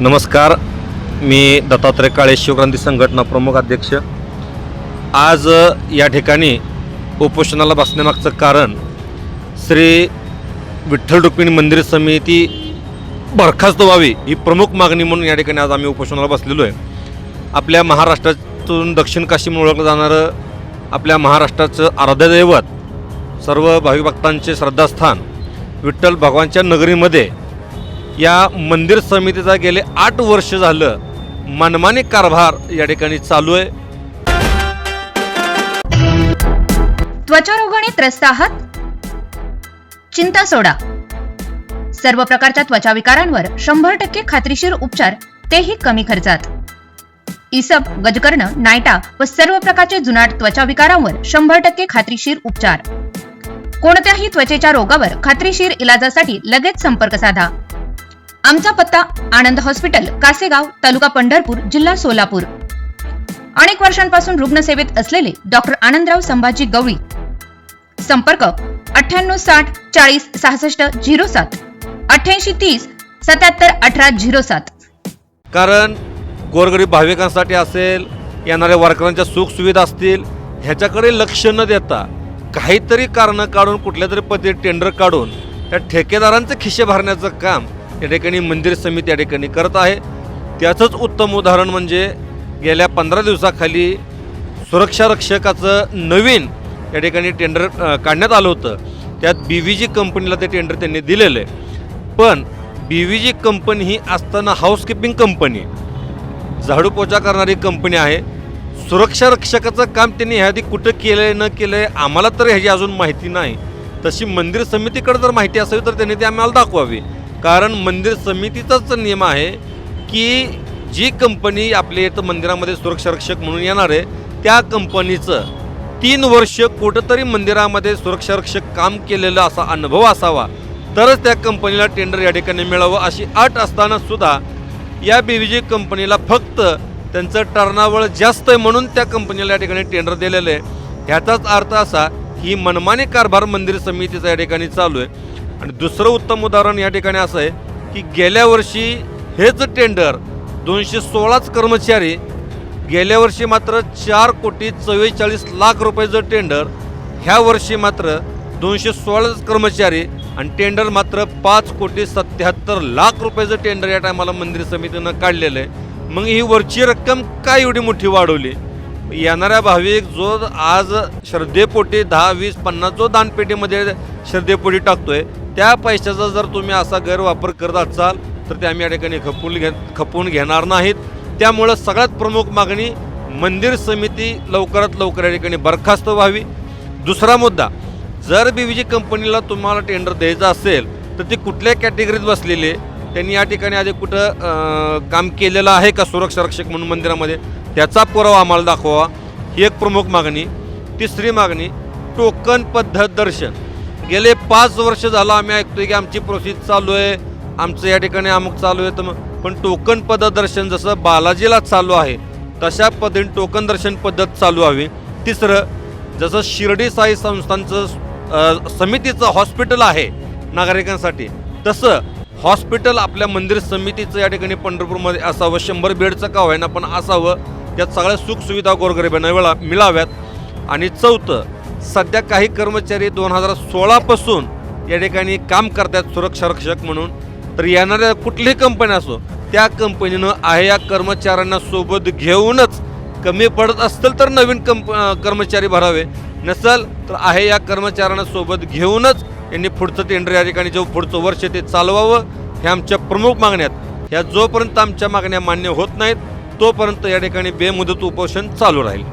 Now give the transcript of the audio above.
नमस्कार. मी दत्तात्रय काळे शिवक्रांती संघटना प्रमुख अध्यक्ष. आज या ठिकाणी उपोषणाला बसण्यामागचं कारण श्री विठ्ठल रुक्मिणी मंदिर समिती बरखास्त व्हावी ही प्रमुख मागणी म्हणून या ठिकाणी आज आम्ही उपोषणाला बसलेलो आहे. आपल्या महाराष्ट्रातून दक्षिण काशी म्हणून ओळखलं जाणारं आपल्या महाराष्ट्राचं आराध्यदैवत सर्व भाविक भक्तांचे श्रद्धास्थान विठ्ठल भगवानच्या नगरीमध्ये या मंदिर समितीचा गेले आठ वर्ष झालं मनमानी कारभार या ठिकाणी चालू आहे. त्वचारोगाने त्रस्त आहात चिंता सोडा. सर्व प्रकारच्या त्वचा विकारांवर शंभर टक्के खात्रीशीर उपचार तेही कमी खर्चात. इसप गजकर्ण नायटा व सर्व प्रकारचे जुनाट त्वचा विकारांवर शंभर टक्के खात्रीशीर उपचार. कोणत्याही त्वचेच्या रोगावर खात्रीशीर इलाजासाठी लगेच संपर्क साधा. आमचा पत्ता आनंद हॉस्पिटल कासेगाव तालुका पंढरपूर जिल्हा सोलापूर. अनेक वर्षांपासून रुग्णसेवेत असलेले डॉक्टर आनंदराव संभाजी गवळी. संपर्क अठ्ठ्याण्णव साठ चाळीस सहासष्ट झिरो सात. अठ्ठ्याऐंशी तीस सत्याहत्तर अठरा झिरो सात. कारण गोरगरीब भाविकांसाठी असेल येणाऱ्या वारकऱ्यांच्या सुखसुविधा असतील ह्याच्याकडे लक्ष न देता काहीतरी कारणं काढून कुठल्या तरी पद्धती टेंडर काढून त्या ठेकेदारांचे खिशे भरण्याचं काम या ठिकाणी मंदिर समिती या ठिकाणी करत आहे. त्याचंच उत्तम उदाहरण म्हणजे गेल्या पंधरा दिवसाखाली सुरक्षा रक्षकाचं नवीन या ठिकाणी टेंडर काढण्यात आलं होतं. त्यात बी व्ही जी कंपनीला ते टेंडर त्यांनी दिलेलं आहे. पण बी व्ही जी कंपनी ही असताना हाऊसकीपिंग कंपनी झाडू पोचा करणारी कंपनी आहे. सुरक्षा रक्षकाचं काम त्यांनी ह्याआधी कुठं केलं आहे न केलं आहे आम्हाला तर ह्याची अजून माहिती नाही. तशी मंदिर समितीकडे जर माहिती असावी तर त्यांनी ती आम्हाला दाखवावी. कारण मंदिर समितीचाच नियम आहे की जी कंपनी आपल्या इथं मंदिरामध्ये सुरक्षारक्षक म्हणून येणार आहे त्या कंपनीचं तीन वर्ष कुठंतरी मंदिरामध्ये सुरक्षारक्षक काम केलेलं असा अनुभव असावा. तरच त्या कंपनीला टेंडर या ठिकाणी मिळावं. अशी अट असताना सुद्धा या बीव्हीजी कंपनीला फक्त त्यांचं टर्नावळ जास्त आहे म्हणून त्या कंपनीला या ठिकाणी टेंडर दिलेलं आहे. ह्याचाच अर्थ असा ही मनमानी कारभार मंदिर समितीचा या ठिकाणी चालू आहे. आणि दुसरं उत्तम उदाहरण या ठिकाणी असं आहे की गेल्या वर्षी हेच टेंडर दोनशे सोळाच कर्मचारी गेल्या वर्षी मात्र चार कोटी चव्वेचाळीस लाख रुपयाचं टेंडर ह्या वर्षी मात्र दोनशे सोळाच कर्मचारी आणि टेंडर मात्र पाच कोटी सत्याहत्तर लाख रुपयाचं टेंडर या टायमाला मंदिर समितीनं काढलेलं आहे. मग ही वरची रक्कम काय एवढी मोठी वाढवली? येणाऱ्या भाविक जो आज श्रद्धेपोटी दहा वीस पन्नास जो दानपेटीमध्ये श्रद्धेपोटी टाकतोय त्या पैशाचा जर तुम्ही असा गैरवापर करत असाल तर ते आम्ही या ठिकाणी खपवून घे खपवून घेणार नाहीत. त्यामुळं सगळ्यात प्रमुख मागणी मंदिर समिती लवकरात लवकर या ठिकाणी बरखास्त व्हावी. दुसरा मुद्दा जर बी व्ही जी कंपनीला तुम्हाला टेंडर द्यायचं असेल तर ती कुठल्या कॅटेगरीत बसलेली आहे? त्यांनी या ठिकाणी आधी कुठं काम केलेलं आहे का सुरक्षा रक्षक म्हणून मंदिरामध्ये? त्याचा पुरावा आम्हाला दाखवा ही एक प्रमुख मागणी. तिसरी मागणी टोकन पद्धत दर्शन. गेले पाच वर्ष झालं आम्ही ऐकतोय की आमची प्रोसेस चालू आहे. आमचं या ठिकाणी अमुक चालू आहे. तर मग पण टोकन पद्धत दर्शन जसं बालाजीला चालू आहे तशा पद्धतीने टोकन दर्शन पद्धत चालू हवी. तिसरं जसं शिर्डी साई संस्थांचं समितीचं हॉस्पिटल आहे नागरिकांसाठी तसं हॉस्पिटल आपल्या मंदिर समितीचं या ठिकाणी पंढरपूरमध्ये असावं. शंभर बेडचं का होईना पण असावं. त्यात सगळ्या सुखसुविधा गोरगरिबांना वेळा मिळाव्यात. आणि चौथं सध्या काही कर्मचारी दोन हजार सोळापासून या ठिकाणी काम करतात सुरक्षा रक्षक म्हणून. तर येणाऱ्या कुठलीही कंपनी असो त्या कंपनीनं आहे या कर्मचाऱ्यांना सोबत घेऊनच कमी पडत असतील तर नवीन कंप कर्मचारी भरावे. नसल तर आहे या कर्मचाऱ्यांना सोबत घेऊनच यांनी पुढचं टेंडर या ठिकाणी जो पुढचं वर्ष ते चालवावं ह्या आमच्या प्रमुख मागण्यात ह्या जोपर्यंत आमच्या मागण्या मान्य होत नाहीत तोपर्यंत या ठिकाणी बेमुदत उपोषण चालू राहील.